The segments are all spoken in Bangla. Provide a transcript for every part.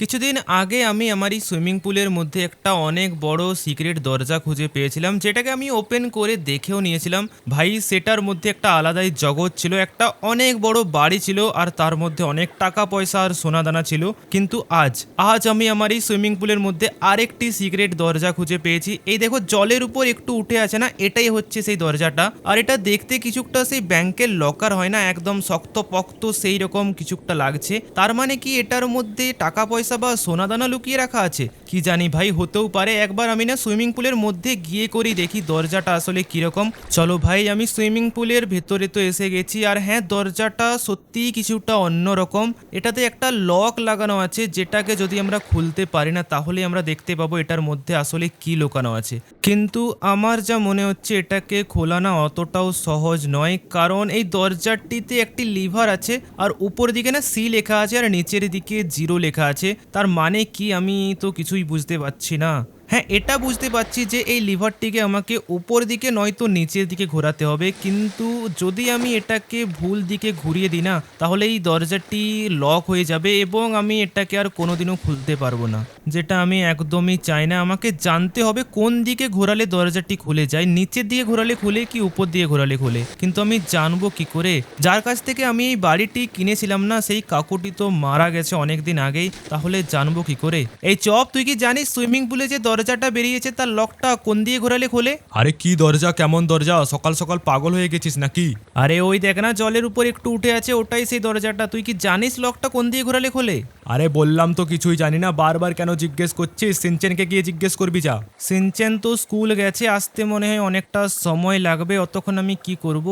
কিছুদিন আগে আমি আমার এই সুইমিং পুলের মধ্যে একটা অনেক বড় সিক্রেট দরজা খুঁজে পেয়েছিলাম, যেটাকে আমি ওপেন করে দেখেও নিয়েছিলাম। ভাই, সেটার মধ্যে একটা আলাদাই জগৎ ছিল, একটা অনেক বড় বাড়ি ছিল, আর তার মধ্যে অনেক টাকা, পয়সা আর সোনাদানা ছিল। কিন্তু আজ আজ আমি আমার এই সুইমিং পুলের মধ্যে আরেকটি সিক্রেট দরজা খুঁজে পেয়েছি। এই দেখো, জলের উপর একটু উঠে আছে না, এটাই হচ্ছে সেই দরজাটা। আর এটা দেখতে কিছুটা সেই ব্যাংকের লকার হয় না, একদম শক্ত পক্ত সেই রকম কিছুটা লাগছে। তার মানে কি, এটার মধ্যে টাকা, পয়সা বা সোনাদানা লুকিয়ে রাখা আছে। কি জানি ভাই, হতেও পারে একবার আমি না সুইমিং পুলের মধ্যে গিয়ে করি, দেখি দরজাটা আসলে কীরকম। চলো ভাই, আমি সুইমিং পুলের ভেতরে তো এসে গেছি, আর হ্যাঁ দরজাটা সত্যিই কিছুটা অন্যরকম। এটাতে একটা লক লাগানো আছে, যেটাকে যদি আমরা খুলতে পারি না, তাহলে আমরা দেখতে পাবো এটার মধ্যে আসলে কি লুকানো আছে। কিন্তু আমার যা মনে হচ্ছে, এটাকে খোলানো অতটাও সহজ নয়, কারণ এই দরজাটিতে একটি লিভার আছে, আর উপর দিকে না সি লেখা আছে, আর নিচের দিকে জিরো লেখা আছে। তার মানে কি আমি তো কিছুই বুঝতে পারছি না। হ্যাঁ এটা বুঝতে পারছি যে এই লিভারটিকে আমাকে উপর দিকে নয়তো নিচের দিকে ঘোরাতে হবে। কিন্তু যদি আমি এটাকে ভুল দিকে ঘুরিয়ে দিই না, তাহলে এই দরজাটি লক হয়ে যাবে এবং আমি এটাকে আর কোনোদিনও খুলতে পারব না। যেটা আমি একদমই চাই না। আমাকে জানতে হবে কোন দিকে ঘোরালে দরজাটি খুলে যায়। নিচের দিকে ঘোরালে খুলে কি উপর দিয়ে ঘোরালে খুলে? কিন্তু আমি জানব কি করে? যার কাছ থেকে আমি এই বাড়িটি কিনেছিলাম না, সেই কাকুটি তো মারা গেছে অনেক দিন আগেই। তাহলে জানব কি করে? এই চপ, তুই কি জানিস? সুইমিং পুলে যে দরজাটা বেরিয়েছে তার লকটা কোন দিয়ে ঘোরালে খোলে? আরে কি দরজা কেমন দরজা? সকাল সকাল পাগল হয়ে গেছিস নাকি? আরে ওই দেখ না জলের উপর একটু উঠে আছে ওটাই সেই দরজাটা। তুই কি জানিস লকটা কোন দিয়ে ঘোরালে খোলে? আরে বললাম তো কিছুই জানি না বারবার কেন জিজ্ঞেস করছিস? সিনচেনকে গিয়ে জিজ্ঞেস করবি যা। সিনচেন তো স্কুল গেছে আসতে মনে হয় অনেকটা সময় লাগবে অতক্ষণ আমি কি করব?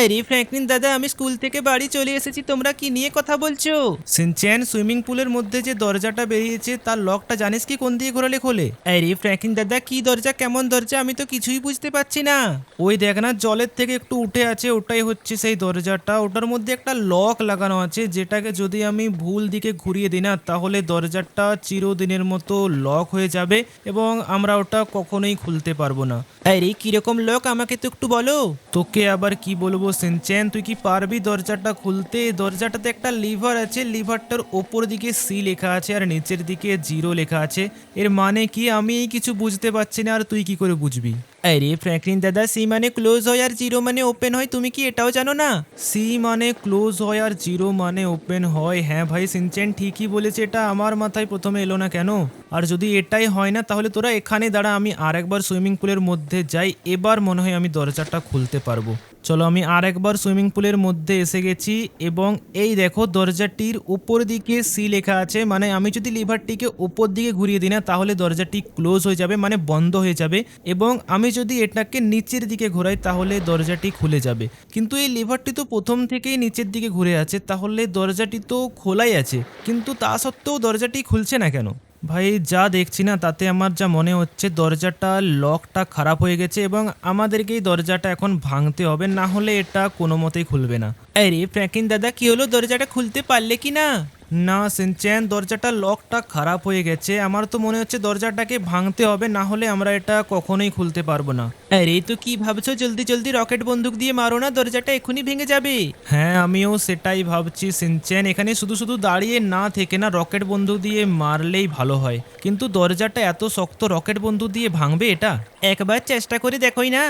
এই রে ফ্র্যাঙ্কলিন দাদা আমি স্কুল থেকে বাড়ি চলে এসেছি তোমরা কি নিয়ে কথা বলছো? সিনচেন সুইমিং পুলের মধ্যে যে দরজাটা বেরিয়েছে তার লকটা জানিস কি কোন দিয়ে ঘোরালে খোলে? এই রে ফ্র্যাঙ্কলিন দাদা, কি দরজা, কেমন দরজা, আমি তো কিছুই বুঝতে পারছি না। ওই দেখ না, জলের থেকে একটু উঠে আছে, ওটাই হচ্ছে সেই দরজাটা। ওটার মধ্যে একটা লক লাগানো আছে, যেটাকে যদি আমি ভুল দিকে ঘুরিয়ে দিই না, তাহলে দরজাটা চিরদিনের মতো লক হয়ে যাবে এবং আমরা ওটা কখনোই খুলতে পারব না। আরে কীরকম লক আমাকে তো একটু বলো। তোকে আবার কি বলব সিনচেন তুই কি পারবি দরজাটা খুলতে? দরজাটাতে একটা লিভার আছে লিভারটার ওপর দিকে সি লেখা আছে আর নিচের দিকে জিরো লেখা আছে। এর মানে কি আমি এই কিছু বুঝতে পারছি না, আর তুই কি করে বুঝবি? আরে ফ্র্যাঙ্কলিন দাদা সি মানে ক্লোজ হয় আর জিরো মানে ওপেন হয়, তুমি কি এটাও জানো না? সি মানে ক্লোজ হয় আর জিরো মানে ওপেন হয়। হ্যাঁ ভাই, সিনচেন ঠিকই বলেছে, এটা আমার মাথায় প্রথমে এলো না কেন? আর যদি এটাই হয় না, তাহলে তোরা এখানে দাঁড়া, আমি আর একবার সুইমিং পুলের মধ্যে যাই, এবার মনে হয় আমি দরজাটা খুলতে পারব। চলো আমি আর একবার সুইমিং পুলের মধ্যে এসে গেছি এবং এই দেখো দরজাটির উপর দিকে সি লেখা আছে মানে আমি যদি লিভারটিকে উপর দিকে ঘুরিয়ে দিই না, তাহলে দরজাটি ক্লোজ হয়ে যাবে মানে বন্ধ হয়ে যাবে এবং আমি যদি এটাকে নিচের দিকে ঘোরাই, তাহলে দরজাটি খুলে যাবে। কিন্তু এই লিভারটি তো প্রথম থেকেই নিচের দিকে ঘুরে আছে, তাহলে দরজাটি তো খোলাই আছে, কিন্তু তা সত্ত্বেও দরজাটি খুলছে না কেন? ভাই, যা দেখছি না, তাতে আমার যা মনে হচ্ছে, দরজাটা লকটা খারাপ হয়ে গেছে এবং আমাদেরকেই দরজাটা এখন ভাঙতে হবে, না হলে এটা কোনো মতেই খুলবে না। আরে, ফ্র্যাঙ্কিন দাদা, কি হলো? দরজাটা খুলতে পারলে কি না? না, সিনচ্যান, দরজাটা লকটা খারাপ হয়ে গেছে। আমার তো মনে হচ্ছে দরজাটাকে ভাঙতে হবে, না হলে আমরা এটা কখনোই খুলতে পারব না। আরে তো কি ভাবছ? জলদি জলদি রকেট বন্দুক দিয়ে মারো না দরজাটা এখনই ভেঙে যাবে। হ্যাঁ আমিও সেটাই ভাবছি সিনচেন। এখানে শুধু শুধু দাঁড়িয়ে না থেকে না রকেট বন্দুক দিয়ে মারলেই ভালো হয়। কিন্তু দরজাটা এত শক্ত রকেট বন্দুক দিয়ে ভাঙবে এটা? একবার চেষ্টা করে দেখোই না।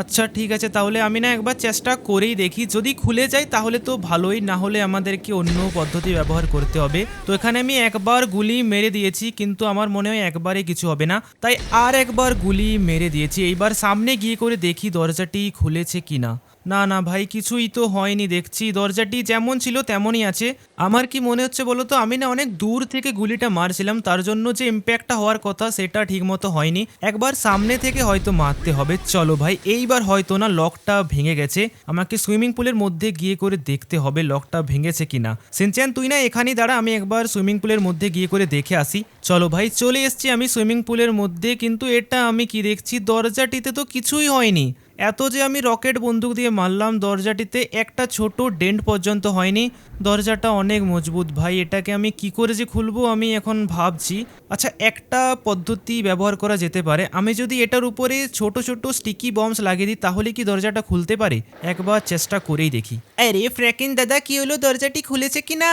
আচ্ছা ঠিক আছে তাহলে আমি না একবার চেষ্টা করেই দেখি। যদি খুলে যায় তাহলে তো ভালোই না হলে আমাদেরকে অন্য পদ্ধতি ব্যবহার করতে হবে। তো এখানে আমি একবার গুলি মেরে দিয়েছি কিন্তু আমার মনে হয় একবারে কিছু হবে না। তাই আর একবার গুলি মেরে দিয়েছি। এইবার সামনে গিয়ে করে দেখি দরজাটি খুলেছে কিনা। না না ভাই, কিছুই তো হয়নি, দেখছি। দরজাটি যেমন ছিল তেমনই আছে। আমার কি মনে হচ্ছে বলো তো, আমি না অনেক দূর থেকে গুলিটা মারছিলাম, তার জন্য যে ইম্প্যাক্টটা হওয়ার কথা সেটা ঠিকমতো হয়নি। একবার সামনে থেকে হয়তো মারতে হবে। চলো ভাই, এইবার হয়তো না লকটা ভেঙে গেছে। আমাকে সুইমিং পুলের মধ্যে গিয়ে করে দেখতে হবে লকটা ভেঙেছে কিনা। সিনচ্যান, তুই না এখানেই দাঁড়া, আমি একবার সুইমিং পুলের মধ্যে গিয়ে করে দেখে আসি। চলো ভাই, চলে এসছি আমি সুইমিং পুলের মধ্যে, কিন্তু এটা আমি কি দেখছি? দরজাটিতে তো কিছুই হয়নি। এত যে আমি রকেট বন্দুক দিয়ে মারলাম দরজাটিতে, একটা ছোট ডেন্ট পর্যন্ত হয়নি। দরজাটা অনেক মজবুত। ভাই, এটাকে আমি কি করে যে খুলবো আমি এখন ভাবছি। আচ্ছা একটা পদ্ধতি ব্যবহার করা যেতে পারে। আমি যদি এটার উপরে ছোট ছোট স্টিকি বম্বস লাগিয়ে দিই, তাহলে কি দরজাটা খুলতে পারে? একবার চেষ্টা করেই দেখি। আরে ফ্র্যাকিন দাদা, কি হলো? দরজাটি খুলেছে কি না?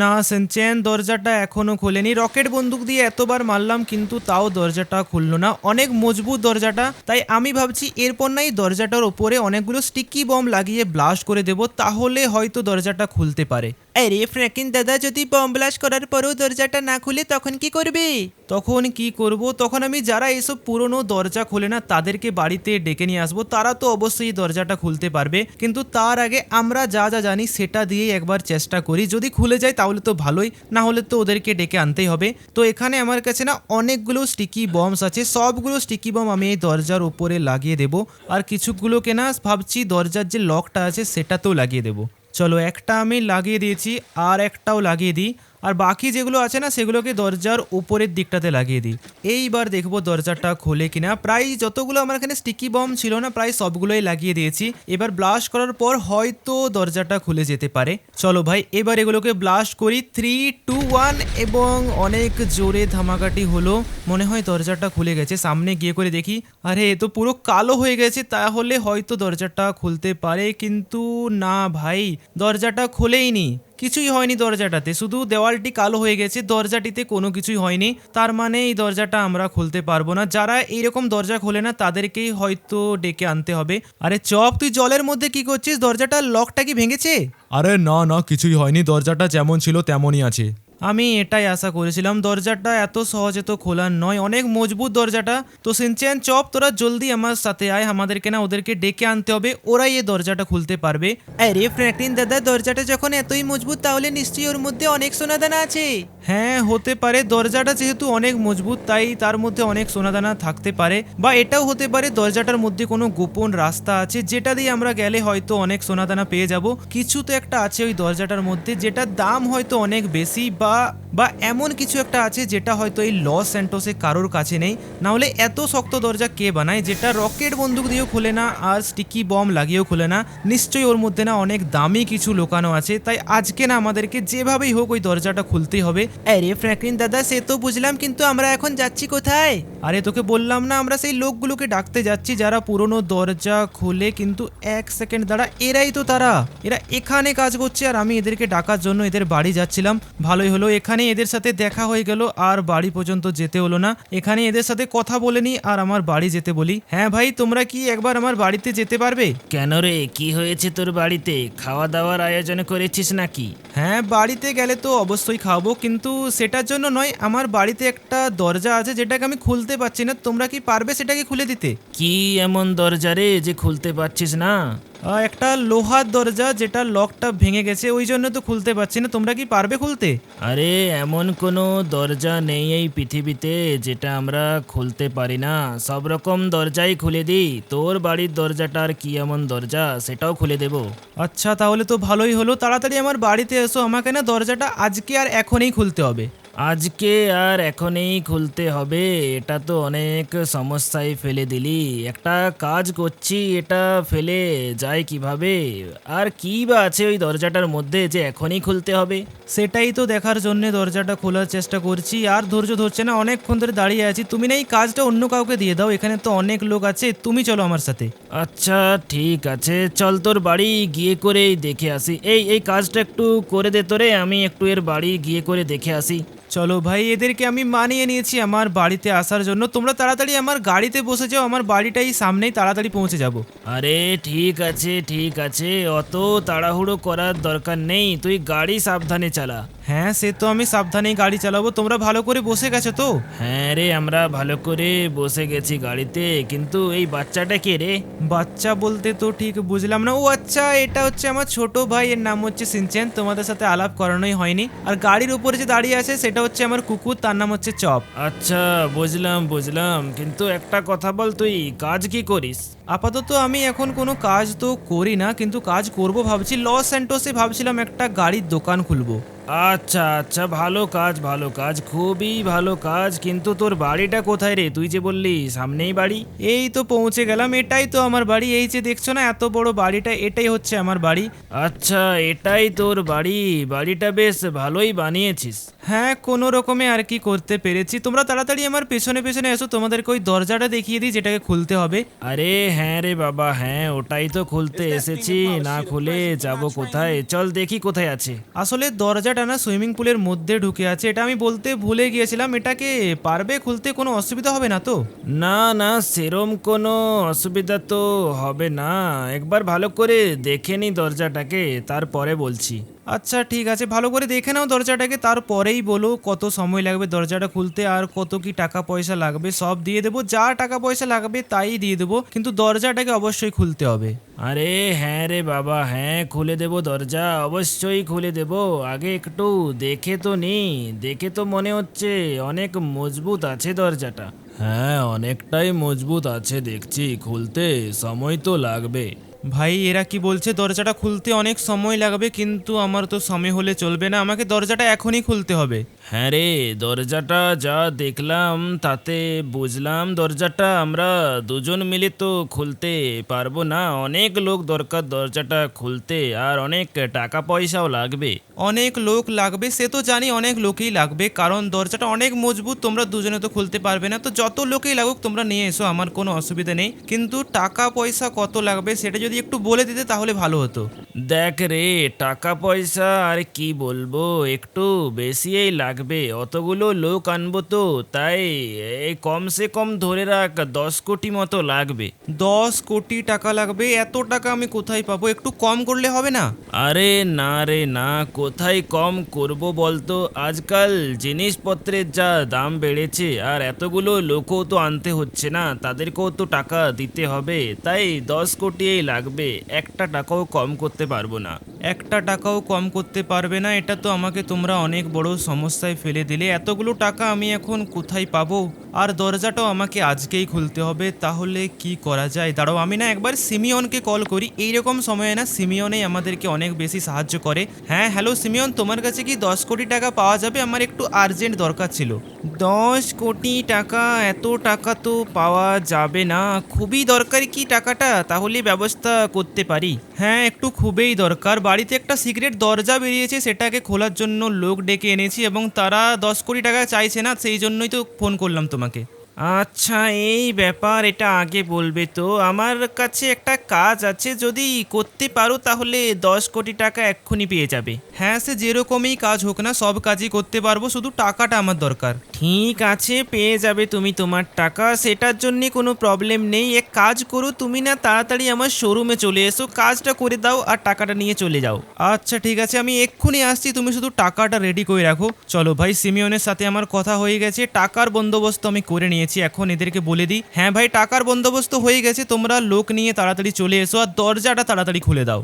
না, সেনচেন, দরজাটা এখনও খোলেনি। রকেট বন্দুক দিয়ে এতবার মারলাম, কিন্তু তাও দরজাটা খুললো না। অনেক মজবুত দরজাটা, তাই আমি ভাবছি এরপর নাই দরজাটার ওপরে অনেকগুলো স্টিকি বম লাগিয়ে ব্লাস্ট করে দেব, তাহলে হয়তো দরজাটা খুলতে পারে। আরে ফ্র্যাকিন দাদা যদি বম ব্লাস্ট করার পরেও দরজাটা না খুলে, তখন কি করবে? তখন কি করব? তখন আমি যারা এসব পুরনো দরজা খোলে না, তাদেরকে বাড়িতে ডেকে নিয়ে আসব। তারা তো অবশ্যই দরজাটা খুলতে পারবে। কিন্তু তার আগে আমরা যা যা জানি, সেটা দিয়েই একবার চেষ্টা করি। যদি খুলে যায়, তাহলে তো ভালোই। না হলে তো ওদেরকে ডেকে আনতেই হবে। তো এখানে আমার কাছে না অনেকগুলো স্টিকি বমস আছে। সবগুলো স্টিকি বম আমি এই দরজার উপরে লাগিয়ে দেব। আর কিছুগুলোকে না ভাবছি দরজার যে লকটা আছে, সেটাতেও লাগিয়ে দেবো। চলো একটা আমি লাগিয়ে দিয়েছি আর একটাও লাগিয়ে দিই। আর বাকি যেগুলো আছে না, সেগুলোকে দরজার উপরের দিকটাতে লাগিয়ে দিই। এইবার দেখব দরজাটা খোলে কিনা। প্রায় যতগুলো আমার এখানে স্টিকি বম ছিল না, প্রায় সবগুলোই লাগিয়ে দিয়েছি। এবার ব্লাস্ট করার পর হয়তো দরজাটা খুলে যেতে পারে। চলো ভাই, এবার এগুলোকে ব্লাস্ট করি। থ্রি টু ওয়ান এবং অনেক জোরে ধামাকাটি হলো। মনে হয় দরজাটা খুলে গেছে। সামনে গিয়ে করে দেখি। আরে, এ তো পুরো কালো হয়ে গেছে। তাহলে হয়তো দরজাটা খুলতে পারে, কিন্তু না ভাই, দরজাটা খোলেইনি কিছুই হয়নি দরজাটাতে, শুধু দেওয়ালটি কালো হয়ে গেছে, দরজাটিতে কোনো কিছুই হয়নি। তার মানে এই দরজাটা আমরা খুলতে পারব না। যারা এইরকম দরজা খোলে না, তাদেরকেই হয়তো ডেকে আনতে হবে। আরে চপ, তুই জলের মধ্যে কি করছিস? দরজাটার লকটা কি ভেঙেছে? আরে না না, কিছুই হয়নি। দরজাটা যেমন ছিল, তেমনই আছে। আমি এটাই আশা করেছিলাম। দরজাটা এত সহজে তো খোলার নয়, অনেক মজবুত দরজাটা। তো সিনচেন, চপ, তোরা জলদি আমার সাথে আয়, আমাদেরকে না ওদেরকে ডেকে আনতে হবে, ওরাই এই দরজাটা খুলতে পারবে। আরে ফ্র্যাঙ্কলিন দাদা, দরজাটা যখন এতই মজবুত, তাহলে নিশ্চয়ই ওর মধ্যে অনেক সোনাদানা আছে। হ্যাঁ হতে পারে, দরজাটা যেহেতু অনেক মজবুত, তাই তার মধ্যে অনেক সোনাদানা থাকতে পারে। বা এটাও হতে পারে, দরজাটার মধ্যে কোনো গোপন রাস্তা আছে, যেটা দিয়ে আমরা গেলে হয়তো অনেক সোনাদানা পেয়ে যাব। কিছু তো একটা আছে ওই দরজাটার মধ্যে, যেটার দাম হয়তো অনেক বেশি বা বা এমন কিছু একটা আছে যেটা হয়তো এই লস স্যান্টোসে কারোর কাছে নেই। না হলে এত শক্ত দরজা কে বানায় যেটা রকেট বন্দুক দিয়েও খোলে না আর স্টিকি বম লাগিয়েও খোলে না। নিশ্চয়ই ওর মধ্যে না অনেক দামি কিছু লোকানো আছে, তাই আজকে না আমাদেরকে যেভাবেই হোক ওই দরজাটা খুলতেই হবে। আরে ফ্র্যাঙ্কলিন দাদা, সে তো বুঝলাম কিন্তু আমরা এখন যাচ্ছি কোথায়? আরে তোকে বললাম না আমরা সেই লোকগুলোকে ডাকতে যাচ্ছি যারা পুরনো দরজা খোলে কিন্তু এক সেকেন্ড দাঁড়া, এরাই তো তারা। এরা এখানে কাজ করছে আর আমি এদেরকে ডাকার জন্য এদের বাড়ি যাচ্ছিলাম। ভালোই হলো এখানে এদের সাথে দেখা হয়ে গেল আর বাড়ি পর্যন্ত যেতে হলো না। এখানে এদের সাথে কথা বলে নি আর আমার বাড়ি যেতে বলি। হ্যাঁ ভাই তোমরা কি একবার আমার বাড়িতে যেতে পারবে? কেন রে? কি হয়েছে তোর বাড়িতে? খাওয়া দাওয়ার আয়োজন করেছিস নাকি? হ্যাঁ বাড়িতে গেলে তো অবশ্যই খাব কিন্তু সেটার জন্য নয় আমার বাড়িতে একটা দরজা আছে যেটাকে আমি খুলতে পারছি না। তোমরা কি পারবে সেটাকে খুলে দিতে? কি এমন দরজা রে যে খুলতে পারছিস না? একটা লোহার দরজা যেটা লকটা ভেঙে গেছে ওই জন্য তো খুলতে পারছি না। তোমরা কি পারবে খুলতে? আরে এমন কোনো দরজা নেই এই পৃথিবীতে যেটা আমরা খুলতে পারি না। সব রকম দরজাই খুলে দিই। তোর বাড়ির দরজাটা আর কি এমন দরজা সেটাও খুলে দেব। আচ্ছা তাহলে তো ভালোই হলো। তাড়াতাড়ি আমার বাড়িতে এসো। আমাকে না দরজাটা আজকে আর এখনই খুলতে হবে। আজকে আর এখনই খুলতে হবে। এটা তো অনেক সমস্যায় ফেলে দিলি। একটা কাজ করছি এটা ফেলে যায় কীভাবে? আর কি বা আছে ওই দরজাটার মধ্যে যে এখনই খুলতে হবে? সেটাই তো দেখার জন্য দরজাটা খোলার চেষ্টা করছি। আর ধৈর্য ধরছে না অনেকক্ষণ ধরে দাঁড়িয়ে আছি। তুমি না এই কাজটা অন্য কাউকে দিয়ে দাও এখানে তো অনেক লোক আছে। তুমি চলো আমার সাথে। আচ্ছা ঠিক আছে। চল তোর বাড়ি গিয়ে করেই দেখে আসি। এই এই কাজটা একটু করে দে তোরে আমি একটু এর বাড়ি গিয়ে করে দেখে আসি। চলো ভাই এদেরকে আমি মানিয়ে নিয়েছি আমার বাড়িতে আসার জন্য। তোমরা তাড়াতাড়ি আমার গাড়িতে বসে যাও আমার বাড়িটাই সামনেই তাড়াতাড়ি পৌঁছে যাব। আরে ঠিক আছে ঠিক আছে অত তাড়াহুড়ো করার দরকার নেই তুই গাড়ি সাবধানে চালা। হ্যাঁ সে তো আমি সাবধানেই গাড়ি চালাবো তোমরা ভালো করে বসে গেছো তো? হ্যাঁ রে আমরা ভালো করে বসে গেছি গাড়িতে কিন্তু এই বাচ্চাটা কে রে? বাচ্চা বলতে তো ঠিক বুঝলাম না। ও আচ্ছা এটা হচ্ছে আমার ছোট ভাই এর নাম হচ্ছে সিনচেন তোমাদের সাথে আলাপ করানোই হয়নি। আর গাড়ির উপরে যে দাঁড়িয়ে আছে সেটা হচ্ছে আমার কুকুর তার নাম হচ্ছে চপ। আচ্ছা বুঝলাম বুঝলাম। কিন্তু একটা কথা বল তুই কাজ কি করিস? আপাতত আমি এখন কোনো কাজ তো করি না কিন্তু কাজ করব ভাবছি। লস অ্যান্টোসে ভাবছিলাম একটা গাড়ির দোকান খুলবো। আচ্ছা আচ্ছা ভালো কাজ ভালো কাজ খুবই ভালো কাজ কিন্তু তোর বাড়িটা কোথায় রে? তুই যে বললি সামনেই বাড়ি। এই তো পৌঁছে গেলাম এটাই তো আমার বাড়ি। এই যে দেখছ না এত বড় বাড়িটা এটাই হচ্ছে আমার বাড়ি। আচ্ছা এটাই তোর বাড়ি। বাড়িটা বেশ ভালোই বানিয়েছিস। হ্যাঁ কোনো রকমে আর কি করতে পেরেছি। তোমরা তাড়াতাড়ি আমার পেছনে পেছনে এসো তোমাদেরকে ওই দরজাটা দেখিয়ে দিই যেটাকে খুলতে হবে। আরে হ্যাঁ রে বাবা হ্যাঁ ওটাই তো খুলতে এসেছি। না খুলে যাব কোথায়? চল দেখি কোথায় আছে। আসলে দরজাটা না সুইমিং পুলের মধ্যে ঢুকে আছে এটা আমি বলতে ভুলে গিয়েছিলাম। এটাকে পারবে খুলতে কোনো অসুবিধা হবে না তো? না না সেরম কোনো অসুবিধা তো হবে না। একবার ভালো করে দেখে নি দরজাটাকে তারপরে বলছি। আচ্ছা ঠিক আছে ভালো করে দেখে নাও দরজাটাকে তারপরেই বলো কত সময় লাগবে দরজাটা খুলতে আর কত কি টাকা পয়সা লাগবে। সব দিয়ে দেবো যা টাকা পয়সা লাগবে তাই দিয়ে দেবো কিন্তু দরজাটাকে অবশ্যই খুলতে হবে। আরে হ্যাঁ রে বাবা হ্যাঁ খুলে দেবো দরজা অবশ্যই খুলে দেবো। আগে একটু দেখে তো নি দেখে তো মনে হচ্ছে অনেক মজবুত আছে দরজাটা। হ্যাঁ অনেকটাই মজবুত আছে দেখছি খুলতে সময় তো লাগবে। ভাই এরা কি বলছে দরজাটা খুলতে অনেক সময় লাগবে কিন্তু আমার তো সময় হলে চলবে না আমাকে দরজাটা এখনই খুলতে হবে। হ্যাঁ রে দরজাটা যা দেখলাম তাতে বুঝলাম দরজাটা আমরা দুজন মিলে তো খুলতে পারব না। অনেক লোক দরকার দরজাটা খুলতে আর অনেক টাকা পয়সাও লাগবে। অনেক লোক লাগবে সে তো জানি অনেক লোকই লাগবে কারণ দরজাটা অনেক মজবুত তোমরা দুজনে তো খুলতে পারবে না। তো যত লোকই লাগুক তোমরা নিয়ে এসো আমার কোনো অসুবিধা নেই। কিন্তু টাকা পয়সা কত লাগবে সেটা যদি একটু বলে দিতে তাহলে ভালো হতো। দেখ রে টাকা পয়সা আর কি বলব একটু বেশিই লাগবে। অতগুলো লোক আনব তো তাই এই কমসে কম ধরে রাখ দশ কোটি মতো লাগবে। দশ কোটি টাকা লাগবে এত টাকা আমি কোথায় পাবো? একটু কম করলে হবে না? আরে না রে না কোথায় কম করব বলতো? আজকাল জিনিসপত্রের যা দাম বেড়েছে আর এতগুলো লোকও তো আনতে হচ্ছে না তাদেরকেও তো টাকা দিতে হবে। তাই দশ কোটিই লাগবে একটা টাকাও কম করতে পারব না। একটা টাকাও কম করতে পারবে না এটা তো আমাকে তোমরা অনেক বড় সমস্যায় ফেলে দিলে এতগুলো টাকা আমি এখন কোথায় পাবো? আর দরজাটাও আমাকে আজকেই খুলতে হবে, তাহলে কি করা যায়? দাঁড়াও, আমি না একবার সিমিয়নকে কল করি। এইরকম সময়ে না সিমিয়নেই আমাদেরকে অনেক বেশি সাহায্য করে। হ্যাঁ হ্যালো সিমিয়ন, তোমার কাছে কি দশ কোটি টাকা পাওয়া যাবে? আমার একটু আর্জেন্ট দরকার ছিল। দশ কোটি টাকা, এত টাকা তো পাওয়া যাবে না। খুবই দরকারি কি টাকাটা? তাহলে ব্যবস্থা করতে পারি। হ্যাঁ একটু খুবই দরকার। বাড়িতে একটা সিক্রেট দরজা বেরিয়েছে, সেটাকে খোলার জন্য লোক ডেকে এনেছি এবং তারা দশ কোটি টাকা চাইছে না, সেই জন্যই তো ফোন করলাম তোমাকে আচ্ছা এই ব্যাপার এটা আগে বলবে তো। আমার কাছে একটা কাজ আছে যদি করতে পারো তাহলে দশ কোটি টাকা এক্ষুনি পেয়ে যাবে। হ্যাঁ সে যেরকমই কাজ হোক না সব কাজই করতে পারব শুধু টাকাটা আমার দরকার। ঠিক আছে পেয়ে যাবে তুমি তোমার টাকা সেটার জন্যে কোনো প্রবলেম নেই। এক কাজ করো তুমি না তাড়াতাড়ি আমার শোরুমে চলে এসো কাজটা করে দাও আর টাকাটা নিয়ে চলে যাও। আচ্ছা ঠিক আছে আমি এক্ষুনি আসছি তুমি শুধু টাকাটা রেডি করে রাখো। চলো ভাই সিমিয়নের সাথে আমার কথা হয়ে গেছে টাকার বন্দোবস্ত আমি করে নিয়েছি। এখন এদেরকে বলে দিই হ্যাঁ ভাই টাকার বন্দোবস্ত হয়ে গেছে তোমরা লোক নিয়ে তাড়াতাড়ি চলে এসো আর দরজাটা তাড়াতাড়ি খুলে দাও।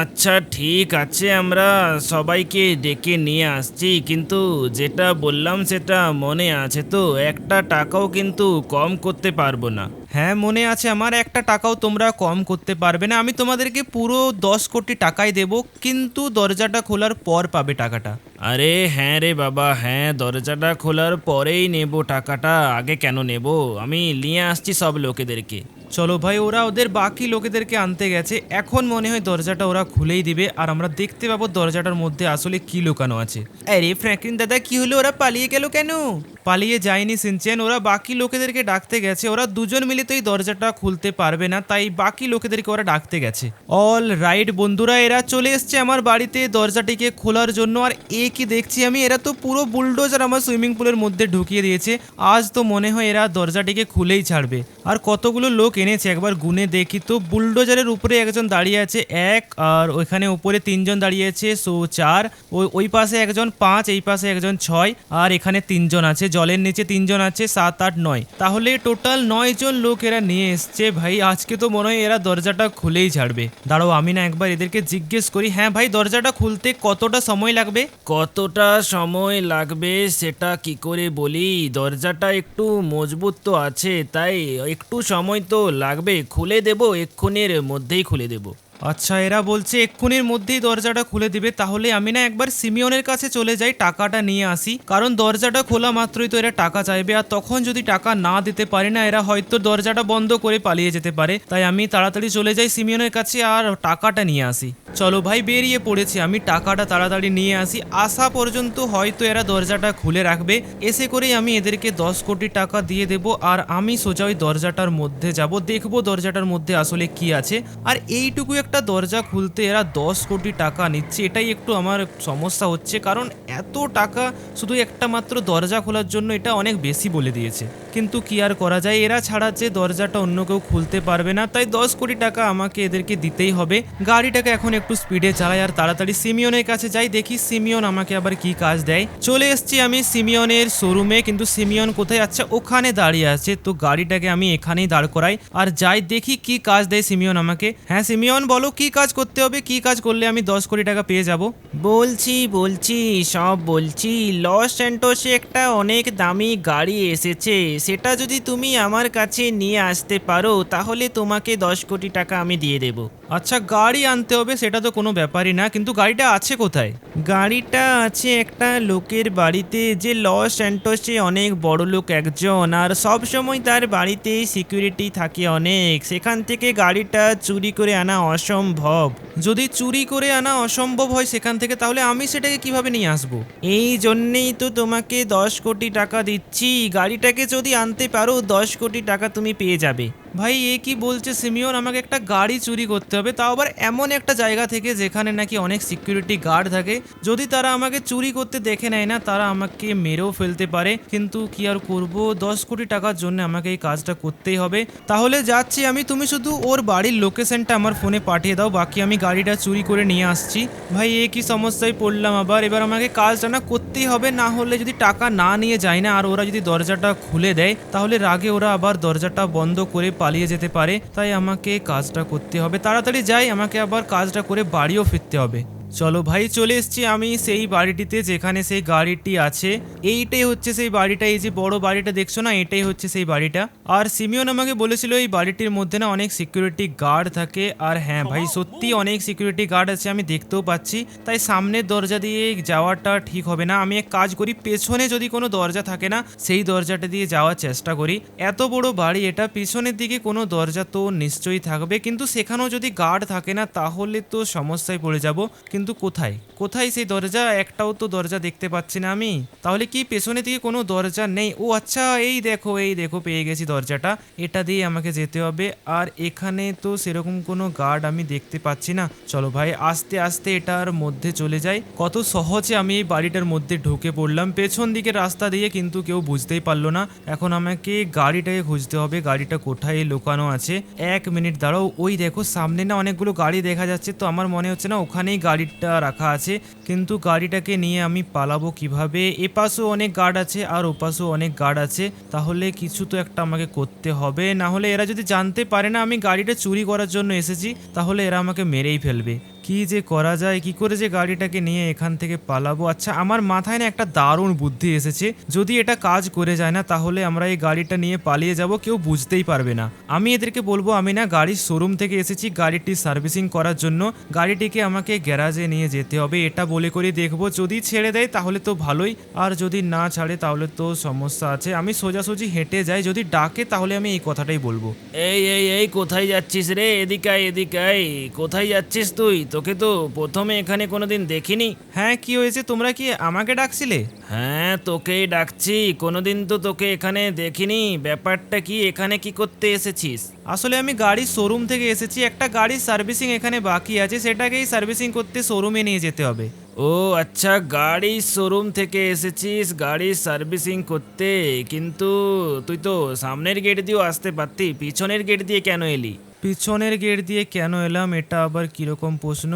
আচ্ছা ঠিক আছে আমরা সবাইকে ডেকে নিয়ে আসছি কিন্তু যেটা বললাম সেটা মনে আছে তো একটা টাকাও কিন্তু কম করতে পারব না। হ্যাঁ মনে আছে আমার একটা টাকাও তোমরা কম করতে পারবে না। আমি তোমাদেরকে পুরো দশ কোটি টাকাই দেবো কিন্তু দরজাটা খোলার পর পাবে টাকাটা। আরে হ্যাঁ রে বাবা হ্যাঁ দরজাটা খোলার পরেই নেব টাকাটা, আগে কেন নেব? আমি নিয়ে আসছি সব লোকেদেরকে। চলো ভাই ওরা ওদের বাকি লোকেদেরকে আনতে গেছে। এখন মনে হয় দরজাটা ওরা খুলেই দিবে আর আমরা দেখতে পাবো দরজাটার মধ্যে আসলে কি লুকানো আছে। আরে ফ্র্যাঙ্কলিন দাদা কি হলো? ওরা পালিয়ে গেল কেন? পালিয়ে যায়নি সিনচেন ওরা বাকি লোকেদেরকে ডাকতে গেছে। ওরা দুজন মিলে তো এই দরজাটা খুলতে পারবে না তাই বাকি লোকেদেরকে ওরা ডাকতে গেছে। অল রাইট বন্ধুরা এরা চলে এসছে আমার বাড়িতে দরজাটিকে খোলার জন্য আর এ কি দেখছি আমি? এরা তো পুরো বুলডোজার আমার সুইমিং পুলের মধ্যে ঢুকিয়ে দিয়েছে। আজ তো মনে হয় এরা দরজাটিকে খুলেই ছাড়বে। আর কতগুলো লোক এনেছে একবার গুনে দেখি তো। বুলডোজারের উপরে একজন দাঁড়িয়ে আছে, এক, আর ওইখানে উপরে তিনজন দাঁড়িয়ে আছে, সো চার। ওই ওই পাশে একজন পাঁচ, এই পাশে একজন ছয়, আর এখানে তিনজন আছে। জলের নিচে তিনজন আছে, সাত, আট, নয়। তাহলে টোটাল নয় জন লোক এরা নিয়ে এসছে। ভাই, আজকে তো মনে হয় এরা দরজাটা খুলেই ছাড়বে। দাঁড়াও, আমি না একবার এদেরকে জিজ্ঞেস করি। হ্যাঁ ভাই, দরজাটা খুলতে কতটা সময় লাগবে? কতটা সময় লাগবে সেটা কি করে বলি? দরজাটা একটু মজবুত তো আছে, তাই একটু সময় তো লাগবে খুলে দেব এক্ষুনির মধ্যেই খুলে দেব। আচ্ছা এরা বলছে, এক্ষুনির মধ্যেই দরজাটা খুলে দিবে, তাহলে আমি না একবার সিমিয়নের কাছে চলে যাই, টাকাটা নিয়ে আসি। কারণ দরজাটা খোলা মাত্রই তো এরা টাকা চাইবে, আর তখন যদি টাকা না দিতে পারে না, এরা হয়তো দরজাটা বন্ধ করে পালিয়ে যেতে পারে। তাই আমি তাড়াতাড়ি চলে যাই সিমিয়নের কাছে আর টাকাটা নিয়ে আসি। চলো ভাই, বেরিয়ে পড়েছি আমি, টাকাটা তাড়াতাড়ি নিয়ে আসি। আসা পর্যন্ত হয়তো এরা দরজাটা খুলে রাখবে। এসে করেই আমি এদেরকে দশ কোটি টাকা দিয়ে দেব, আর আমি সোজা ওই দরজাটার মধ্যে যাব, দেখব দরজাটার মধ্যে আসলে কি আছে। আর এইটুকু একটা একটা দরজা খুলতে এরা দশ কোটি টাকা নিচ্ছে, এটাই একটু আমার সমস্যা হচ্ছে। কারণ এত টাকা শুধু একটা মাত্র দরজা খোলার জন্য এটা অনেক বেশি বলে দিয়েছে। কিন্তু কি আর করা যায়? এরা ছাড়া যে দরজাটা অন্য কেউ খুলতে পারবে না, তাই দশ কোটি টাকা আমাকে এদেরকে দিতেই হবে। গাড়িটাকে এখন একটু স্পিডে চালাই আর তাড়াতাড়ি সিমিয়নের কাছে যাই, দেখি সিমিয়ন আমাকে আবার কি কাজ দেয়। চলে এসেছি আমি সিমিয়নের শোরুমে, কিন্তু সিমিয়ন কোথায়? আচ্ছা ওখানে দাঁড়িয়ে আছে, তো গাড়িটাকে আমি এখানেই দাঁড় করাই। আর যাই, দেখি কি কাজ দেয় সিমিয়ন আমাকে। হ্যাঁ সিমিয়ন বলো। কি কাজ করতে হবে কি কাজ করলে আমি দশ কোটি টাকা পেয়ে যাব? বলছি বলছি সব বলছি। লস অ্যান্টোসে একটা অনেক দামি গাড়ি এসেছে। সেটা যদি তুমি আমার কাছে নিয়ে আসতে পারো তাহলে তোমাকে দশ কোটি টাকা আমি দিয়ে দেব। আচ্ছা গাড়ি আনতে হবে সেটা তো কোনো ব্যাপারই না কিন্তু গাড়িটা আছে কোথায়? গাড়িটা আছে একটা লোকের বাড়িতে যে লস অ্যান্টোসে অনেক বড় লোক একজন আর সব সময় তার বাড়িতে সিকিউরিটি থাকে অনেক। সেখান থেকে গাড়িটা চুরি করে আনা অসম্ভব। যদি চুরি করে আনা অসম্ভব হয় সেখান থেকে, তাহলে আমি সেটাকে কীভাবে নিয়ে আসব? এই জন্যেই তো তোমাকে দশ কোটি টাকা দিচ্ছি। গাড়িটাকে যদি আনতে পারো, দশ কোটি টাকা তুমি পেয়ে যাবে। ভাই, এ কি বলছে সিমিয়ন আমাকে একটা গাড়ি চুরি করতে হবে। তাও আবার এমন একটা জায়গা থেকে যেখানে নাকি অনেক সিকিউরিটি গার্ড থাকে। যদি তারা আমাকে চুরি করতে দেখে নেয় না, তারা আমাকে মেরেও ফেলতে পারে। কিন্তু কি আর করব? দশ কোটি টাকার জন্য আমাকে এই কাজটা করতেই হবে। তাহলে যাচ্ছি আমি। তুমি শুধু ওর বাড়ির লোকেশনটা আমার ফোনে পাঠিয়ে দাও। বাকি আমি গাড়িটা চুরি করে নিয়ে আসছি। ভাই, এ কি সমস্যায় পড়লাম আবার? এবার আমাকে কাজটা না করতেই হবে। না হলে যদি টাকা না নিয়ে যায় না, আর ওরা যদি দরজাটা খুলে দেয়, তাহলে রাগে ওরা আবার দরজাটা বন্ধ করে পালিয়ে যেতে পারে, তাই আমাকে কাজটা করতে হবে। তাড়াতাড়ি যাই, আমাকে আবার কাজটা করে বাড়িও ফিরতে হবে। চলো ভাই, চলে এসছি আমি সেই বাড়িটিতে যেখানে সেই গাড়িটি আছে। এইটাই হচ্ছে সেই বাড়িটা, এই যে বড় বাড়িটা দেখছ না, এটাই হচ্ছে সেই বাড়িটা। আর সিমিয়ন আমাকে বলেছিল এই বাড়িটির মধ্যে না অনেক সিকিউরিটি গার্ড থাকে। আর হ্যাঁ ভাই, সত্যি অনেক সিকিউরিটি গার্ড আছে, আমি দেখতেও পাচ্ছি। তাই সামনের দরজা দিয়ে যাওয়াটা ঠিক হবে না। আমি এক কাজ করি, পেছনে যদি কোনো দরজা থাকে না, সেই দরজাটা দিয়ে যাওয়ার চেষ্টা করি। এত বড় বাড়ি, এটা পিছনের দিকে কোনো দরজা তো নিশ্চয়ই থাকবে। কিন্তু সেখানেও যদি গার্ড থাকে না, তাহলে তো সমস্যায় পড়ে যাব। কিন্তু কোথায়? কোথায় সেই দরজা? একটাও তো দরজা দেখতে পাচ্ছি না আমি। তাহলে কি পেছনে দিকে কোনো দরজা নেই? ও আচ্ছা এই দেখো এই দেখো, পেয়ে গেছি দরজাটা। এটা দিয়ে আমাকে যেতে হবে। আর এখানে তো সেরকম কোনো গার্ড আমি দেখতে পাচ্ছি না। চলো ভাই, আস্তে আস্তে এটার মধ্যে চলে যাই। কত সহজে আমি এই বাড়িটার মধ্যে ঢুকে পড়লাম। পেছন দিকে রাস্তা দিয়ে কিন্তু কেউ বুঝতেই পারল না। এখন আমাকে গাড়িটাকে খুঁজতে হবে। গাড়িটা কোথায়? লুকানো আছে। এক মিনিট দাঁড়াও। ওই দেখো, সামনে না অনেকগুলো গাড়ি দেখা যাচ্ছে। তো আমার মনে হচ্ছে না ওখানেই গাড়িটা রাখা আছে, কিন্তু গাড়িটাকে নিয়ে আমি পালাবো কীভাবে? এপাশেও অনেক গার্ড আছে আর ওপাশেও অনেক গার্ড আছে, তাহলে কিছু তো একটা আমাকে করতে হবে। না হলে এরা যদি জানতে পারে না আমি গাড়িটা চুরি করার জন্য এসেছি, তাহলে এরা আমাকে মেরেই ফেলবে। কি যে করা যায় কি করে যে গাড়িটাকে নিয়ে এখান থেকে পালাবো? আচ্ছা আমার মাথায় না একটা দারুণ বুদ্ধি এসেছে। যদি এটা কাজ করে যায় না তাহলে আমরা এই গাড়িটা নিয়ে পালিয়ে যাব কেউ বুঝতেই পারবে না। আমি এদেরকে বলব আমি না গাড়ির শোরুম থেকে এসেছি গাড়িটি সার্ভিসিং করার জন্য। গাড়িটিকে আমাকে গ্যারাজে নিয়ে যেতে হবে এটা বলে করে দেখব। যদি ছেড়ে দেয় তাহলে তো ভালোই। আর যদি না ছাড়ে তাহলে তো সমস্যা আছে। আমি সোজাসুজি হেঁটে যাই যদি ডাকে তাহলে আমি এই কথাটাই বলব। এই এই এই কোথায় যাচ্ছিস রে? এদিকে আয়, এদিকে আয়। কোথায় যাচ্ছিস তুই? তোকে তো প্রথমে এখানে কোনোদিন দেখিনি। হ্যাঁ কি হয়েছে? তোমরা কি আমাকে ডাকছিলে? হ্যাঁ তোকেই ডাকছি। কোনোদিন তো তোকে এখানে দেখিনি। ব্যাপারটা কি? এখানে কি করতে এসেছিস? আসলে আমি গাড়ির শোরুম থেকে এসেছি। একটা গাড়ির সার্ভিসিং এখানে বাকি আছে। সেটাকেই সার্ভিসিং করতে শোরুমে নিয়ে যেতে হবে। ও আচ্ছা গাড়ির শোরুম থেকে এসেছিস গাড়ির সার্ভিসিং করতে। কিন্তু তুই তো সামনের গেট দিয়েও আসতে পারতি। পিছনের গেট দিয়ে কেন এলি? পিছনের গেট দিয়ে কেন এলাম? এটা আবার কীরকম প্রশ্ন?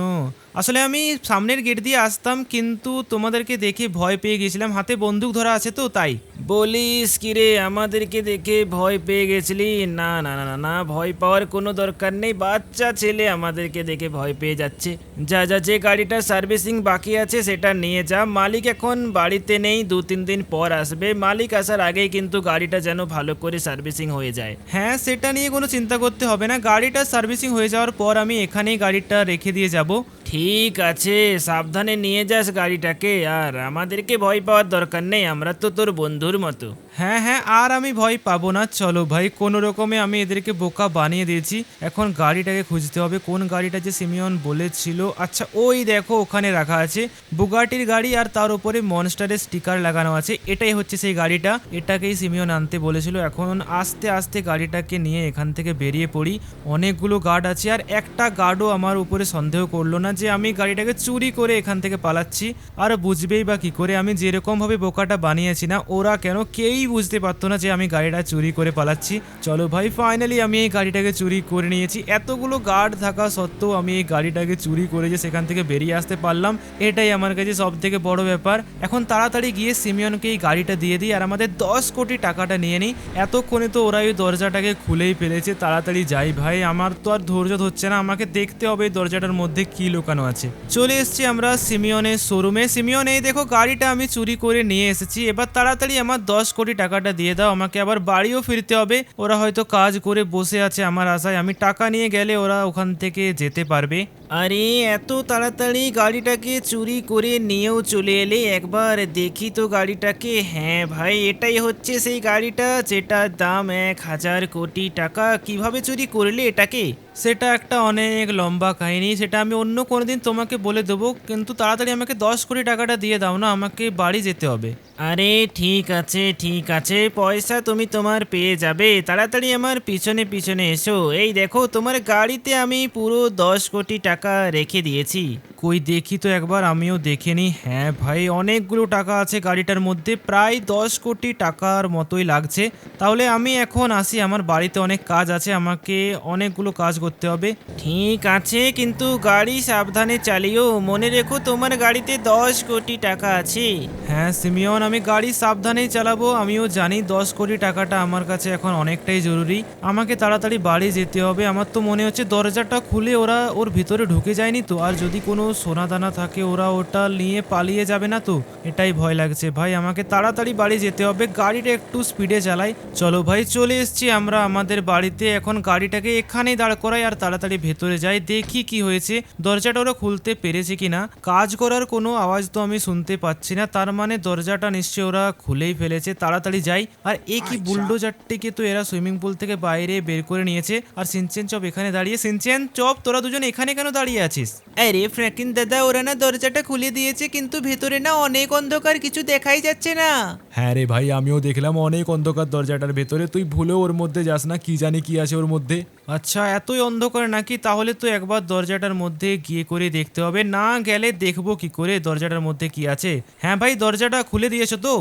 আসলে আমি সামনের গেট দিয়ে আসতাম কিন্তু তোমাদেরকে দেখে ভয় পেয়ে গেছিলাম। হাতে বন্দুক ধরা আছে তো তাই। বলিস কিরে আমাদেরকে দেখে ভয় পেয়ে গেছিলি? না না না না না ভয় পাওয়ার কোনো দরকার নেই। বাচ্চা ছেলে আমাদেরকে দেখে ভয় পেয়ে যাচ্ছে। যা যা যে গাড়িটার সার্ভিসিং বাকি আছে সেটা নিয়ে যা। মালিক এখন বাড়িতে নেই দু তিন দিন পর আসবে। মালিক আসার আগেই কিন্তু গাড়িটা যেন ভালো করে সার্ভিসিং হয়ে যায়। হ্যাঁ সেটা নিয়ে কোনো চিন্তা করতে হবে না। গাড়িটা সার্ভিসিং হয়ে যাওয়ার পর আমি এখানেই গাড়িটা রেখে দিয়ে যাব। ঠিক ঠিক আছে, সাবধানে নিয়ে যাস গাড়িটাকে। আর আমাদেরকে ভয় পাওয়ার দরকার নেই, আমরা তো তোর বন্ধুর মতো। হ্যাঁ হ্যাঁ আর আমি ভয় পাবো না। চলো ভাই, কোনো রকমে আমি এদেরকে বোকা বানিয়ে দিয়েছি। এখন গাড়িটাকে খুঁজতে হবে। কোন গাড়িটা যে সিমিয়ন বলেছিল? আচ্ছা ওই দেখো, ওখানে রাখা আছে। বুগাটির গাড়ি আর তার উপরে মনস্টারের স্টিকার লাগানো আছে। এটাই হচ্ছে সেই গাড়িটা। এটাকেই সিমিয়ন আনতে বলেছিল। এখন আস্তে আস্তে গাড়িটাকে নিয়ে এখান থেকে বেরিয়ে পড়ি। অনেকগুলো গার্ড আছে। আর একটা গার্ডও আমার উপরে সন্দেহ করল না যে আমি গাড়িটাকে চুরি করে এখান থেকে পালাচ্ছি। আর বুঝবেই বা কি করে, আমি যেরকম ভাবে বোকাটা বানিয়েছি না, ওরা কেন কেউই বুঝতে পারতো না যে আমি গাড়িটা চুরি করে পালাচ্ছি। চলো ভাই ফাইনালি আমি এই গাড়িটাকে চুরি করে নিয়েছি। এতগুলো গার্ড থাকা সত্ত্বেও আমি এই গাড়িটাকে চুরি করে যে সেখান থেকে বেরিয়ে আসতে পারলাম, এটাই আমার কাছে সব থেকে বড় ব্যাপার। এখন তাড়াতাড়ি গিয়ে সিমিয়নকে এই গাড়িটা দিয়ে দিই আর আমাদের দশ কোটি টাকাটা নিয়ে নিই। এতক্ষণে তো ওরা ওই দরজাটাকে খুলেই ফেলেছে। তাড়াতাড়ি যাই ভাই, আমার তো আর ধৈর্য ধরছে না। আমাকে দেখতে হবে এই দরজাটার মধ্যে কি লুকানো আছে। চলে এসেছি আমরা সিমিয়নের শোরুমে সিমিয়ন, এই দেখো, গাড়িটা আমি চুরি করে নিয়ে এসেছি। এবার তাড়াতাড়ি আমার দশ কোটি টাকাটা দিয়ে দাও, আমাকে আবার বাড়িও ফিরতে হবে। ওরা হয়তো কাজ করে বসে আছে আমার আশায়। আমি টাকা নিয়ে গেলে ওরা ওখান থেকে যেতে পারবে। আরে, এত তাড়াতাড়ি গাড়িটাকে চুরি করে নিয়েও চলে এলে একবার দেখি তো গাড়িটাকে। হ্যাঁ ভাই, এটাই হচ্ছে সেই গাড়িটা যেটার দাম এক হাজার কোটি টাকা। কীভাবে চুরি করলে এটাকে? সেটা একটা অনেক লম্বা কাহিনী, সেটা আমি অন্য কোনো দিন তোমাকে বলে দেবো, কিন্তু তাড়াতাড়ি আমাকে দশ কোটি টাকাটা দিয়ে দাও না, আমাকে বাড়ি যেতে হবে। আরে, ঠিক আছে ঠিক আছে, পয়সা তুমি তোমার পেয়ে যাবে, তাড়াতাড়ি আমার পিছনে পিছনে এসো। এই দেখো, তোমার গাড়িতে আমি পুরো দশ কোটি টাকা রেখে দিয়েছি। কই দেখি তো একবার, আমিও দেখে নিই। হ্যাঁ ভাই, অনেকগুলো টাকা আছে গাড়িটার মধ্যে, প্রায় দশ কোটি টাকার মতোই লাগছে। তাহলে আমি এখন আসি, আমার বাড়িতে অনেক কাজ আছে, আমাকে অনেকগুলো কাজ করতে হবে। ঠিক আছে, কিন্তু গাড়ি সাবধানে চালিও। মনে রেখো তোমার গাড়িতে দশ কোটি টাকা আছে। হ্যাঁ সিমিয়ন, আমি গাড়ি সাবধানেই চালাবো, আমিও জানি দশ কোটি টাকাটা আমার কাছে এখন অনেকটাই জরুরি। আমাকে তাড়াতাড়ি বাড়ি যেতে হবে, আমার তো মনে হচ্ছে দরজাটা খুলে ওরা ওর ভিতরে ঢুকে যায়নি তো, আর যদি কোনো সোনা দানা থাকে ওরা ওটা নিয়ে পালিয়ে যাবে না তো? এটাই ভয় লাগছে। ভাই আমাকে তাড়াতাড়ি বাড়ি যেতে হবে গাড়িটা একটু স্পিডে চালাই। চলো ভাই চলে এসছি আমরা আমাদের বাড়িতে। এখন গাড়িটাকে এখানেই দাঁড় করাই আর তাড়াতাড়ি ভেতরে যাই দেখি কি হয়েছে। দরজাটা ওরা খুলতে পেরেছে কিনা? কাজ করার কোনো আওয়াজ তো আমি শুনতে পাচ্ছি না তার মানে দরজাটা নিশ্চয়ই ওরা খুলেই ফেলেছে। তাড়াতাড়ি যাই। আর এই কি বুলডোজারটিকে তো এরা সুইমিং পুল থেকে বাইরে বের করে নিয়েছে। আর সিনচেন চপ এখানে দাঁড়িয়ে সিনচেন চপ তোরা দুজন এখানে কেন দাঁড়িয়ে আছিস? আরে ফ্র্যাঙ্কিন দাদা ওরা না দরজাটা খুলে দিয়েছে কিন্তু ভেতরে না অনেক অন্ধকার কিছু দেখাই যাচ্ছে না। হ্যাঁ রে ভাই আমিও দেখলাম অনেক অন্ধকার দরজাটার ভেতরে। তুই ভুলেও ওর মধ্যে যাস না কি জানি কি আছে ওর মধ্যে। আচ্ছা এতই অন্ধকার নাকি? তাহলে তো একবার দরজাটার মধ্যে গিয়ে করে দেখতে হবে। না গেলে দেখব কি করে দরজাটার মধ্যে কি আছে। হ্যাঁ ভাই দরজাটা খুলে দিয়েছ তো?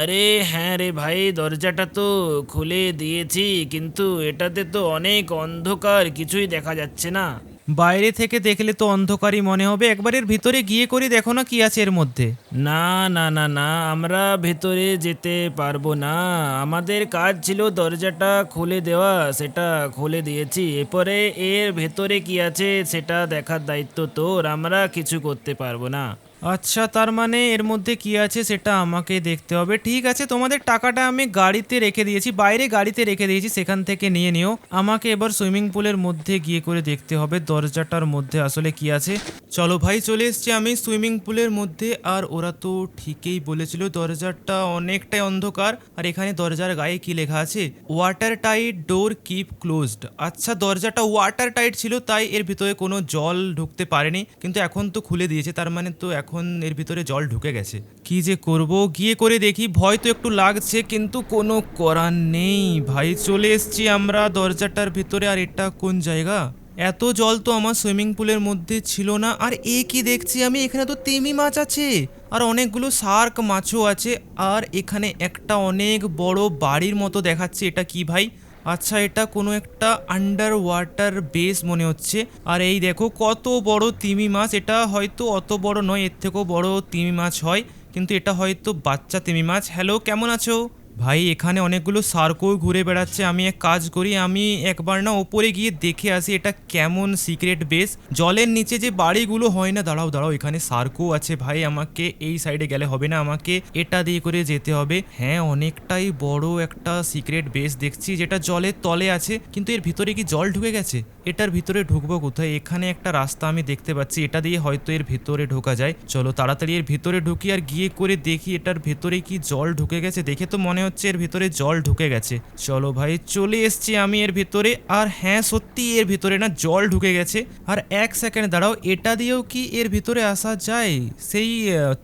আরে হ্যাঁ রে ভাই দরজাটা তো খুলে দিয়েছি কিন্তু এটাতে তো অনেক অন্ধকার কিছুই দেখা যাচ্ছে না। বাইরে থেকে দেখলে তো অন্ধকারই মনে হবে। একবারের ভিতরে গিয়ে করে দেখো না কি আছে এর মধ্যে। না না না না, আমরা ভেতরে যেতে পারব না। আমাদের কাজ ছিল দরজাটা খুলে দেওয়া, সেটা খুলে দিয়েছি। এরপরে এর ভেতরে কি আছে, সেটা দেখার দায়িত্ব তোর। আমরা কিছু করতে পারব না। আচ্ছা তার মানে এর মধ্যে কি আছে সেটা আমাকে দেখতে হবে। ঠিক আছে, তোমাদের টাকাটা আমি গাড়িতে রেখে দিয়েছি, বাইরে গাড়িতে রেখে দিয়েছি, সেখান থেকে নিয়ে নিও। আমাকে এবার সুইমিং পুলের মধ্যে গিয়ে করে দেখতে হবে, দরজাটার মধ্যে আসলে কি আছে। চলো ভাই, চলে এসছি আমি সুইমিং পুলের মধ্যে। আর ওরা তো ঠিকই বলেছিল, দরজাটা অনেকটাই অন্ধকার। আর এখানে দরজার গায়ে কি লেখা আছে? Water tight door keep closed আচ্ছা দরজাটা ওয়াটার টাইট ছিল, তাই এর ভিতরে কোনো জল ঢুকতে পারেনি। কিন্তু এখন তো খুলে দিয়েছে, তার মানে তো এখন এর ভিতরে জল ঢুকে গেছে। কি যে করব? গিয়ে করে দেখি, ভয় তো একটু লাগছে, কিন্তু কোনো করার নেই। ভাই, চলে এসছি আমরা দরজাটার ভিতরে, আর এটা কোন জায়গা? এত জল তো আমার সুইমিং পুলের মধ্যে ছিল না, আর এ কি দেখছি আমি? এখানে তো তেমি মাছ আছে, আর অনেকগুলো শার্ক মাছও আছে, আর এখানে একটা অনেক বড় বাড়ির মতো দেখাচ্ছে, এটা কি ভাই? আচ্ছা এটা কোনো একটা আন্ডার ওয়াটার বেস মনে হচ্ছে। আর এই দেখো, কত বড় তিমি মাছ। এটা হয়তো অত বড় নয়, এর থেকেও বড় তিমি মাছ হয়। কিন্তু এটা হয়তো বাচ্চা তিমি মাছ। হ্যালো কেমন আছো? ভাই, এখানে অনেকগুলো সার্কও ঘুরে বেড়াচ্ছে। আমি এক কাজ করি, আমি একবার না ওপরে গিয়ে দেখে আসি এটা কেমন সিক্রেট বেস জলের নিচে যে বাড়িগুলো হয় না, দাঁড়াও দাঁড়াও, এখানে সার্কও আছে ভাই, আমাকে এই সাইডে গেলে হবে না, আমাকে এটা দিয়ে করে যেতে হবে। হ্যাঁ অনেকটাই বড় একটা সিক্রেট বেস দেখছি, যেটা জলের তলে আছে, কিন্তু এর ভিতরে কি জল ঢুকে গেছে? এটার ভিতরে ঢুকবো কোথায়? এখানে একটা রাস্তা আমি দেখতে পাচ্ছি, এটা দিয়ে হয়তো এর ভিতরে ঢোকা যায়। চলো, তাড়াতাড়ি এর ভিতরে ঢুকি আর গিয়ে করে দেখি, এটার ভেতরে কি জল ঢুকে গেছে, দেখে তো মনে হচ্ছে এর ভিতরে জল ঢুকে গেছে। চলো ভাই, চলে এসছি আমি এর ভিতরে। আর হ্যাঁ সত্যি এর ভিতরে না জল ঢুকে গেছে। আর এক সেকেন্ড দাঁড়াও, এটা দিয়েও কি এর ভিতরে আসা যায়? সেই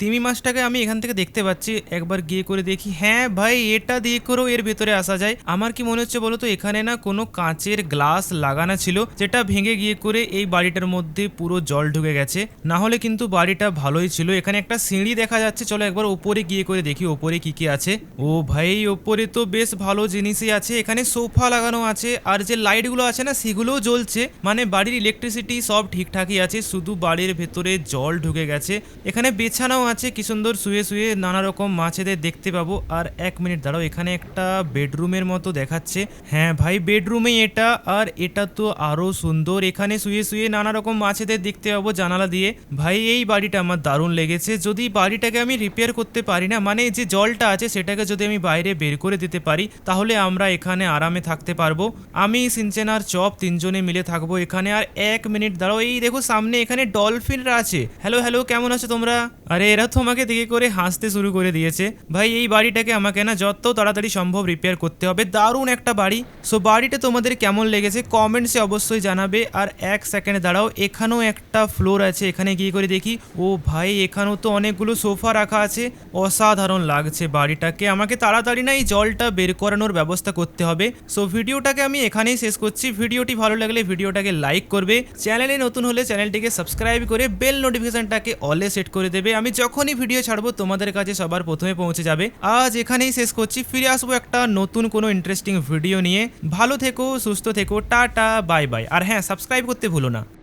তিমি মাছটাকে আমি এখান থেকে দেখতে পাচ্ছি। একবার গিয়ে করে দেখি। হ্যাঁ ভাই, এটা দিয়ে করেও এর ভিতরে আসা যায়। আমার কি মনে হচ্ছে বলো তো এখানে না কোনো কাঁচের গ্লাস লাগানো ছিল, যেটা ভেঙে গিয়ে করে এই বাড়িটার মধ্যে পুরো জল ঢুকে গেছে। না হলে কিন্তু বাড়িটা ভালোই ছিল। এখানে একটা সিঁড়ি দেখা যাচ্ছে। চলো একবার ওপরে গিয়ে করে দেখি, ওপরে কি কি আছে। ও ভাই ওপরে তো বেশ ভালো জিনিসই আছে। এখানে সোফা লাগানো আছে। আর যে লাইটগুলো আছে না, সেগুলোও জ্বলছে। মানে বাড়ির ইলেকট্রিসিটি সব ঠিকঠাকই আছে, শুধু বাড়ির ভেতরে জল ঢুকে গেছে। এখানে বেছানাও আছে, কি সুন্দর শুয়ে শুয়ে নানা রকম মাছেদের দেখতে পাবো। আর এক মিনিট দাঁড়াও, এখানে একটা বেডরুমের মতো দেখাচ্ছে। হ্যাঁ ভাই, বেডরুমেই এটা। আর এটা তো আরও সুন্দর। এখানে শুয়ে শুয়ে নানা রকম মাছেদের দেখতে পাবো জানালা দিয়ে। ভাই, এই বাড়িটা আমার দারুণ লেগেছে। যদি বাড়িটাকে আমি রিপেয়ার করতে পারি না মানে যে জলটা আছে, সেটাকে যদি আমি বাইরে বের করে দিতে পারি, তাহলে আমরা এখানে আরামে থাকতে পারব। আমি সিনচেন আর চপ তিনজনে মিলে থাকব এখানে, আর এক মিনিট দাঁড়াও, এই দেখো সামনে এখানে ডলফিনরা আছে। হ্যালো হ্যালো কেমন আছো তোমরা? আরে, এরা তো আমাকে দেখে করে হাসতে শুরু করে দিয়েছে। ভাই, এই বাড়িটাকে আমাকে না যত তাড়াতাড়ি সম্ভব রিপেয়ার করতে হবে। দারুণ একটা বাড়ি। সো বাড়িটা তোমাদের কেমন লেগেছে কমেন্টসে অবশ্যই জানাবে। আর এক সেকেন্ড দাঁড়াও, এখানেও একটা ফ্লোর আছে, এখানে গিয়ে করে দেখি। ও ভাই, এখানেও তো অনেকগুলো সোফা রাখা আছে। অসাধারণ লাগছে বাড়িটাকে। আমাকে তাড়াতাড়ি না এই জলটা বের করানোর ব্যবস্থা করতে হবে। সো ভিডিওটাকে আমি এখানেই শেষ করছি। ভিডিওটি ভালো লাগলে ভিডিওটাকে লাইক করবে। চ্যানেলে নতুন হলে চ্যানেলটিকে সাবস্ক্রাইব করে বেল নোটিফিকেশনটাকে অলে সেট করে দেবে। আমি যখনই ভিডিও ছাড়বো, তোমাদের কাছে সবার প্রথমে পৌঁছে যাবে। আজ এখানেই শেষ করছি। ফিরে আসব একটা নতুন কোনো ইন্টারেস্টিং ভিডিও নিয়ে। ভালো থেকো, সুস্থ থেকো, টাটা বাই বাই আর হ্যাঁ সাবস্ক্রাইব করতে ভুলো না।